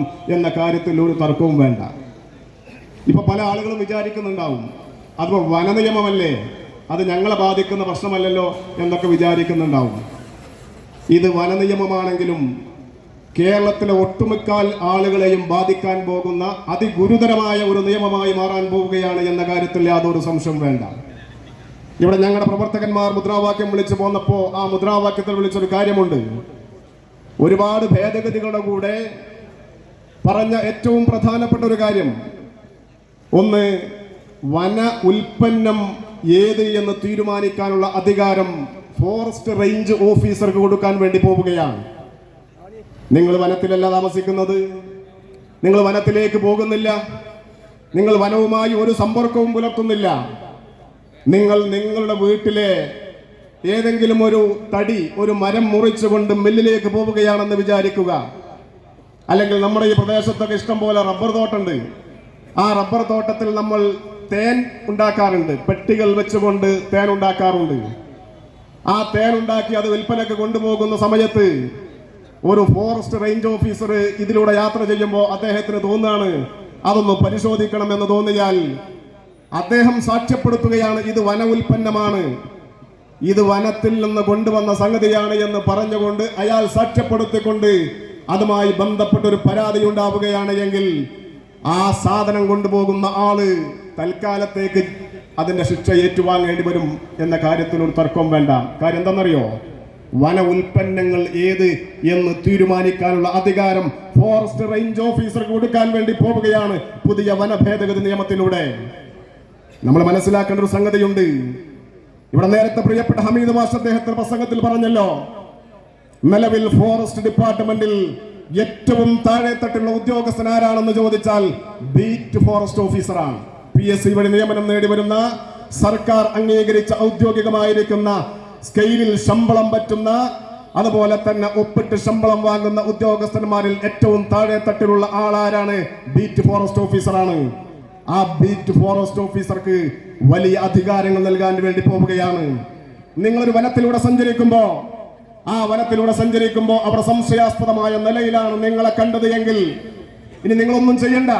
ഉണ്ടാകും എന്ന കാര്യത്തിൽ ഒരു തർക്കവും വേണ്ട. ഇപ്പൊ പല ആളുകളും വിചാരിക്കുന്നുണ്ടാവും അത് വനനിയമമല്ലേ? അത് ഞങ്ങളെ ബാധിക്കുന്ന പ്രശ്നമല്ലല്ലോ? എന്നൊക്കെ വിചാരിക്കുന്നുണ്ടാവും. ഇത് വനനിയമമാണെങ്കിലും കേരളത്തിലെ ഒട്ടുമിക്കാൽ ആളുകളെയും ബാധിക്കാൻ പോകുന്ന അതിഗുരുതരമായ ഒരു നിയമമായി മാറാൻ പോവുകയാണ് എന്ന കാര്യത്തിൽ യാതൊരു സംശയം വേണ്ട. ഇവിടെ ഞങ്ങളുടെ പ്രവർത്തകന്മാർ മുദ്രാവാക്യം വിളിച്ചു പോന്നപ്പോൾ ആ മുദ്രാവാക്യത്തിൽ വിളിച്ചൊരു കാര്യമുണ്ട്. ഒരുപാട് ഭേദഗതികളുടെ കൂടെ പറഞ്ഞ ഏറ്റവും പ്രധാനപ്പെട്ട ഒരു കാര്യം. ഒന്ന് വന ഉൽപ്പന്നം ഏത് എന്ന് തീരുമാനിക്കാനുള്ള അധികാരം ഫോറസ്റ്റ് റേഞ്ച് ഓഫീസർക്ക് കൊടുക്കാൻ വേണ്ടി പോവുകയാണ്. നിങ്ങൾ വനത്തിലല്ല താമസിക്കുന്നത്. നിങ്ങൾ വനത്തിലേക്ക് പോകുന്നില്ല. നിങ്ങൾ വനവുമായി ഒരു സമ്പർക്കവും പുലർത്തുന്നില്ല. നിങ്ങൾ നിങ്ങളുടെ വീട്ടിലെ ഏതെങ്കിലും ഒരു തടി ഒരു മരം മുറിച്ചുകൊണ്ട് മില്ലിലേക്ക് പോവുകയാണെന്ന് വിചാരിക്കുക. അല്ലെങ്കിൽ നമ്മുടെ ഈ പ്രദേശത്തൊക്കെ ഇഷ്ടംപോലെ റബ്ബർ തോട്ടമുണ്ട്. ആ റബ്ബർ തോട്ടത്തിൽ നമ്മൾ തേൻ ഉണ്ടാക്കാറുണ്ട്. പെട്ടികൾ വെച്ചുകൊണ്ട് തേൻ ഉണ്ടാക്കാറുണ്ട്. ആ തേൻ ഉണ്ടാക്കി അത് വിൽപ്പനക്ക് കൊണ്ടുപോകുന്ന സമയത്ത് ഒരു ഫോറസ്റ്റ് റേഞ്ച് ഓഫീസർ ഇതിലൂടെ യാത്ര ചെയ്യുമ്പോൾ അദ്ദേഹത്തിന് തോന്നുകയാണ് അതൊന്ന് പരിശോധിക്കണം എന്ന് തോന്നിയാൽ അദ്ദേഹം സാക്ഷ്യപ്പെടുത്തുകയാണ് ഇത് വന ഉൽപ്പന്നമാണ്. ഇത് വനത്തിൽ നിന്ന് കൊണ്ടുവന്ന സംഗതിയാണ് എന്ന് പറഞ്ഞുകൊണ്ട് അയാൾ സാക്ഷ്യപ്പെടുത്തിക്കൊണ്ട് അതുമായി ബന്ധപ്പെട്ട ഒരു പരാതി ഉണ്ടാവുകയാണ് എങ്കിൽ ആ സാധനം കൊണ്ടുപോകുന്ന ആൾ തൽക്കാലത്തേക്ക് അതിന്റെ ശിക്ഷ ഏറ്റുവാങ്ങേണ്ടി വരും എന്ന കാര്യത്തിൽ ഒരു തർക്കം വേണ്ട. കാര്യം എന്താണെന്നറിയോ? വന ഉൽപ്പന്നങ്ങൾ ഏത് എന്ന് തീരുമാനിക്കാനുള്ള അധികാരം ഫോറസ്റ്റ് റേഞ്ച് ഓഫീസർക്ക് കൊടുക്കാൻ വേണ്ടി പോവുകയാണ് പുതിയ വന ഭേദഗതി നിയമത്തിലൂടെ. നമ്മൾ മനസ്സിലാക്കേണ്ട ഒരു സംഗതിയുണ്ട്. ഇവിടെ നേരത്തെ പ്രിയപ്പെട്ട ഹമീദ് മാഷ് അദ്ദേഹത്തിന്റെ പ്രസംഗത്തിൽ പറഞ്ഞല്ലോ നിലവിൽ ഫോറസ്റ്റ് ഡിപ്പാർട്ട്മെന്റിൽ ഏറ്റവും താഴെത്തട്ടുള്ള ഉദ്യോഗസ്ഥൻ ആരാണെന്ന് ചോദിച്ചാൽ ബീറ്റ് ഫോറസ്റ്റ് ഓഫീസറാണ് പി എസ് സി വഴി നിയമനം നേടിവരുന്ന സർക്കാർ അംഗീകരിച്ച ഔദ്യോഗികമായിരിക്കുന്ന സ്കെയിലിൽ ശമ്പളം പറ്റുന്ന അതുപോലെ തന്നെ ഒപ്പിട്ട് ശമ്പളം വാങ്ങുന്ന ഉദ്യോഗസ്ഥന്മാരിൽ ഏറ്റവും താഴെത്തട്ടിലുള്ള ആളാരാണ് ബീറ്റ് ഫോറസ്റ്റ് ഓഫീസറാണ് ആ ബീറ്റ് ഫോറസ്റ്റ് ഓഫീസർക്ക് വലിയ അധികാരങ്ങൾ നൽകാൻ വേണ്ടി പോവുകയാണ്. നിങ്ങളൊരു വനത്തിലൂടെ സഞ്ചരിക്കുമ്പോ ആ വനത്തിലൂടെ സഞ്ചരിക്കുമ്പോൾ അവിടെ സംശയാസ്പദമായ നിലയിലാണ് നിങ്ങളെ കണ്ടത് എങ്കിൽ. ഇനി നിങ്ങളൊന്നും ചെയ്യണ്ട.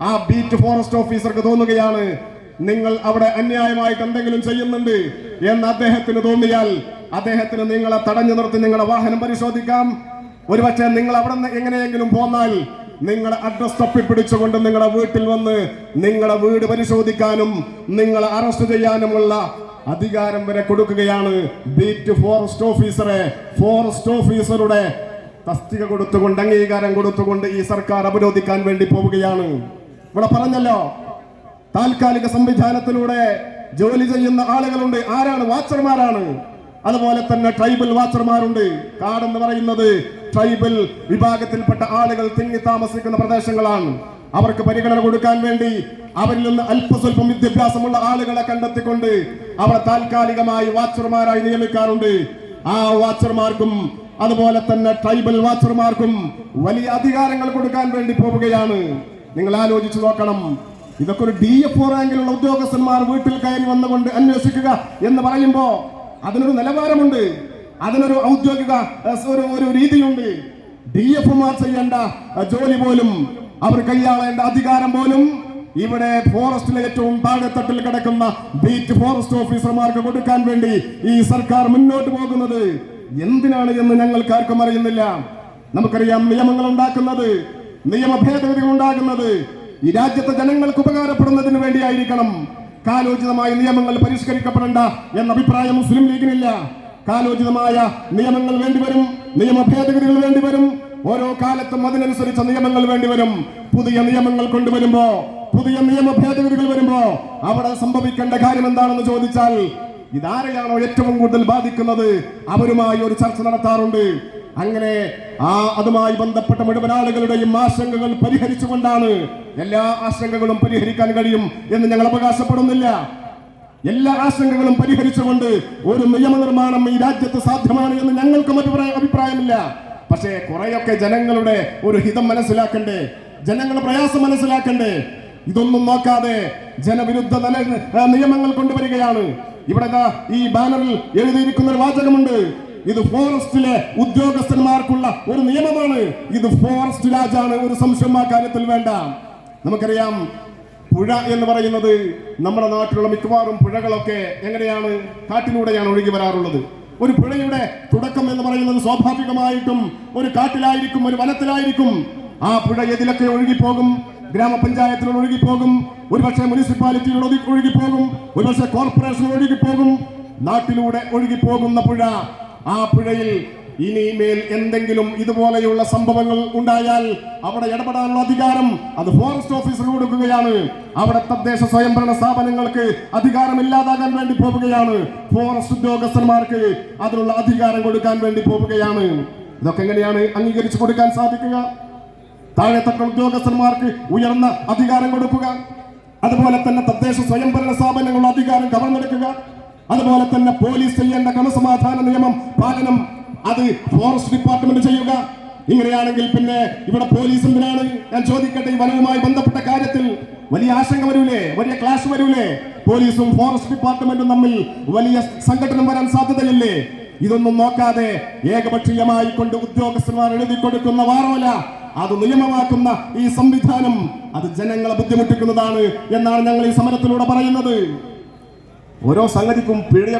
ആ ബീറ്റ് ഫോറസ്റ്റ് ഓഫീസർക്ക് തോന്നുകയാണ് നിങ്ങൾ അവിടെ അന്യായമായിട്ട് എന്തെങ്കിലും ചെയ്യുന്നുണ്ട്? എന്ന് അദ്ദേഹത്തിന് തോന്നിയാൽ അദ്ദേഹത്തിന് നിങ്ങളെ തടഞ്ഞു നിർത്തി നിങ്ങളുടെ വാഹനം പരിശോധിക്കാം. ഒരുപക്ഷെ നിങ്ങൾ അവിടെ നിന്ന് എങ്ങനെയെങ്കിലും പോന്നാൽ നിങ്ങളെ അഡ്രസ് തപ്പി പിടിച്ചുകൊണ്ട് നിങ്ങളുടെ വീട്ടിൽ വന്ന് നിങ്ങളുടെ വീട് പരിശോധിക്കാനും നിങ്ങളെ അറസ്റ്റ് ചെയ്യാനുമുള്ള അധികാരം വരെ കൊടുക്കുകയാണ് ബീറ്റ് ഫോറസ്റ്റ് ഓഫീസറെ ഫോറസ്റ്റ് ഓഫീസറുടെ തസ്തിക കൊടുത്തുകൊണ്ട് അംഗീകാരം കൊടുത്തുകൊണ്ട് ഈ സർക്കാർ അവരോധിക്കാൻ വേണ്ടി പോവുകയാണ്. ഇവിടെ പറഞ്ഞല്ലോ താൽക്കാലിക സംവിധാനത്തിലൂടെ ജോലി ചെയ്യുന്ന ആളുകളുണ്ട്. ആരാണ്? വാച്ചർമാരാണ്. അതുപോലെ തന്നെ ട്രൈബൽ വാച്ചർമാരുണ്ട്. കാടെന്ന് പറയുന്നത് ട്രൈബൽ വിഭാഗത്തിൽപ്പെട്ട ആളുകൾ തിങ്ങി താമസിക്കുന്ന പ്രദേശങ്ങളാണ്. അവർക്ക് പരിഗണന കൊടുക്കാൻ വേണ്ടി അവരിൽ നിന്ന് അല്പസ്വല്പം വിദ്യാഭ്യാസമുള്ള ആളുകളെ കണ്ടെത്തിക്കൊണ്ട് അവരെ താൽക്കാലികമായി വാച്ചർമാരായി നിയമിക്കാറുണ്ട്. ആ വാച്ചർമാർക്കും അതുപോലെ തന്നെ ട്രൈബൽ വാച്ചർമാർക്കും വലിയ അധികാരങ്ങൾ കൊടുക്കാൻ വേണ്ടി പോവുകയാണ്. നിങ്ങൾ ആലോചിച്ചു നോക്കണം. ഇതൊക്കെ ഒരു ഡി എഫ് റാങ്കിലുള്ള ഉദ്യോഗസ്ഥന്മാർ വീട്ടിൽ കയറി വന്നുകൊണ്ട് അന്വേഷിക്കുക എന്ന് പറയുമ്പോ അതിനൊരു നിലവാരമുണ്ട്. അതിനൊരു ഔദ്യോഗിക ഒരു ഒരു രീതിയുണ്ട്. ഡി എഫ്മാർ ചെയ്യേണ്ട ജോലി പോലും അവർ കൈയാളേണ്ട അധികാരം പോലും ഇവിടെ ഫോറസ്റ്റിലെ ഏറ്റവും താഴെത്തട്ടിൽ കിടക്കുന്ന ബീറ്റ് ഫോറസ്റ്റ് ഓഫീസർമാർക്ക് കൊടുക്കാൻ വേണ്ടി ഈ സർക്കാർ മുന്നോട്ട് പോകുന്നത്. എന്തിനാണ് എന്ന് ഞങ്ങൾക്ക് ആർക്കും അറിയുന്നില്ല. നമുക്കറിയാം നിയമങ്ങൾ ഉണ്ടാക്കുന്നത് നിയമ ഭേദഗതികൾ ഉണ്ടാകുന്നത്. ഈ രാജ്യത്തെ ജനങ്ങൾക്ക് ഉപകാരപ്പെടുന്നതിന് വേണ്ടിയായിരിക്കണം. കാലോചിതമായ നിയമങ്ങൾ പരിഷ്കരിക്കപ്പെടേണ്ട എന്ന അഭിപ്രായം മുസ്ലിം ലീഗിനില്ല. കാലോചിതമായ നിയമങ്ങൾ വേണ്ടിവരും നിയമ ഭേദഗതികൾ വേണ്ടിവരും ഓരോ കാലത്തും അതിനനുസരിച്ച നിയമങ്ങൾ വേണ്ടിവരും പുതിയ നിയമങ്ങൾ കൊണ്ടുവരുമ്പോ പുതിയ നിയമ ഭേദഗതികൾ വരുമ്പോ അവിടെ സംഭവിക്കേണ്ട കാര്യം എന്താണെന്ന് ചോദിച്ചാൽ ഇതാരെയാണോ ഏറ്റവും കൂടുതൽ ബാധിക്കുന്നത്? അവരുമായി ഒരു ചർച്ച നടത്താറുണ്ട്. അങ്ങനെ ആ അതുമായി ബന്ധപ്പെട്ട മുഴുവൻ ആളുകളുടെയും ആശങ്കകൾ പരിഹരിച്ചുകൊണ്ടാണ് എല്ലാ ആശങ്കകളും പരിഹരിക്കാൻ കഴിയും എന്ന് ഞങ്ങൾ അവകാശപ്പെടുന്നില്ല. എല്ലാ ആശങ്കകളും പരിഹരിച്ചുകൊണ്ട് ഒരു നിയമനിർമ്മാണം ഈ രാജ്യത്ത് സാധ്യമാണ് എന്ന് ഞങ്ങൾക്കും അഭിപ്രായ അഭിപ്രായമില്ല. പക്ഷേ കുറെയൊക്കെ ജനങ്ങളുടെ ഒരു ഹിതം മനസ്സിലാക്കണ്ടേ? ജനങ്ങളുടെ പ്രയാസം മനസ്സിലാക്കണ്ടേ? ഇതൊന്നും നോക്കാതെ ജനവിരുദ്ധ നിയമങ്ങൾ കൊണ്ടുവരികയാണ്. ഇവിടെ ഈ ബാനറിൽ എഴുതിയിരിക്കുന്ന ഒരു വാചകമുണ്ട്. ഇത് ഫോറസ്റ്റിലെ ഉദ്യോഗസ്ഥന്മാർക്കുള്ള ഒരു നിയമമാണ്. ഇത് ഫോറസ്റ്റ് രാജാണ് ഒരു സംശയം ആ കാര്യത്തിൽ വേണ്ട. നമുക്കറിയാം പുഴ എന്ന് പറയുന്നത് നമ്മുടെ നാട്ടിലുള്ള മിക്കവാറും പുഴകളൊക്കെ എങ്ങനെയാണ് കാട്ടിലൂടെയാണ് ഒഴുകി വരാറുള്ളത്. ഒരു പുഴയുടെ തുടക്കം എന്ന് പറയുന്നത് സ്വാഭാവികമായിട്ടും ഒരു കാട്ടിലായിരിക്കും ഒരു വനത്തിലായിരിക്കും. ആ പുഴ ഒഴുകി ഒഴുകിപ്പോകും. ഗ്രാമപഞ്ചായത്തിലൂടെ ഒഴുകിപ്പോകും. ഒരുപക്ഷെ മുനിസിപ്പാലിറ്റിയിൽ ഒഴുകി- ഒഴുകിപ്പോകും. ഒരുപക്ഷെ കോർപ്പറേഷൻ ഒഴുകിപ്പോകും. നാട്ടിലൂടെ ഒഴുകിപ്പോകുന്ന പുഴ. ആ പുഴയിൽ ഇനിമേൽ എന്തെങ്കിലും ഇതുപോലെയുള്ള സംഭവങ്ങൾ ഉണ്ടായാൽ അവിടെ ഇടപെടാനുള്ള അധികാരം അത് ഫോറസ്റ്റ് ഓഫീസർ കൊടുക്കുകയാണ്. അവിടെ തദ്ദേശ സ്വയംഭരണ സ്ഥാപനങ്ങൾക്ക് അധികാരം ഇല്ലാതാകാൻ വേണ്ടി പോവുകയാണ്. ഫോറസ്റ്റ് ഉദ്യോഗസ്ഥന്മാർക്ക് അതിനുള്ള അധികാരം കൊടുക്കാൻ വേണ്ടി പോവുകയാണ്. ഇതൊക്കെ എങ്ങനെയാണ് അംഗീകരിച്ചു കൊടുക്കാൻ സാധിക്കുക? താഴെത്തട്ട ഉദ്യോഗസ്ഥന്മാർക്ക് ഉയർന്ന അധികാരം കൊടുക്കുക. അതുപോലെ തന്നെ തദ്ദേശ സ്വയംഭരണ സ്ഥാപനങ്ങളുടെ അധികാരം കവർന്നെടുക്കുക. അതുപോലെ തന്നെ പോലീസ് ചെയ്യേണ്ട ക്രമസമാധാന നിയമം പാലനം അത് ഫോറസ്റ്റ് ഡിപ്പാർട്ട്മെന്റ് ചെയ്യുക. ഇങ്ങനെയാണെങ്കിൽ പിന്നെ ഇവിടെ പോലീസ് എന്തിനാണ്? ഞാൻ ചോദിക്കട്ടെ ഈ വനവുമായി ബന്ധപ്പെട്ട കാര്യത്തിൽ വലിയ ആശങ്ക വരൂലേ? വലിയ ക്ലാഷ് വരൂലേ? പോലീസും ഫോറസ്റ്റ് ഡിപ്പാർട്ട്മെന്റും തമ്മിൽ വലിയ സംഘടനം വരാൻ സാധ്യതയില്ലേ? ഇതൊന്നും നോക്കാതെ ഏകപക്ഷീയമായി കൊണ്ട് ഉദ്യോഗസ്ഥന്മാർ എഴുതി കൊടുക്കുന്ന വാറോല അത് നിയമമാക്കുന്ന ഈ സംവിധാനം അത് ജനങ്ങളെ ബുദ്ധിമുട്ടിക്കുന്നതാണ് എന്നാണ് ഞങ്ങൾ ഈ സമരത്തിലൂടെ പറയുന്നത്. ഓരോ സംഗതിക്കും പിഴയ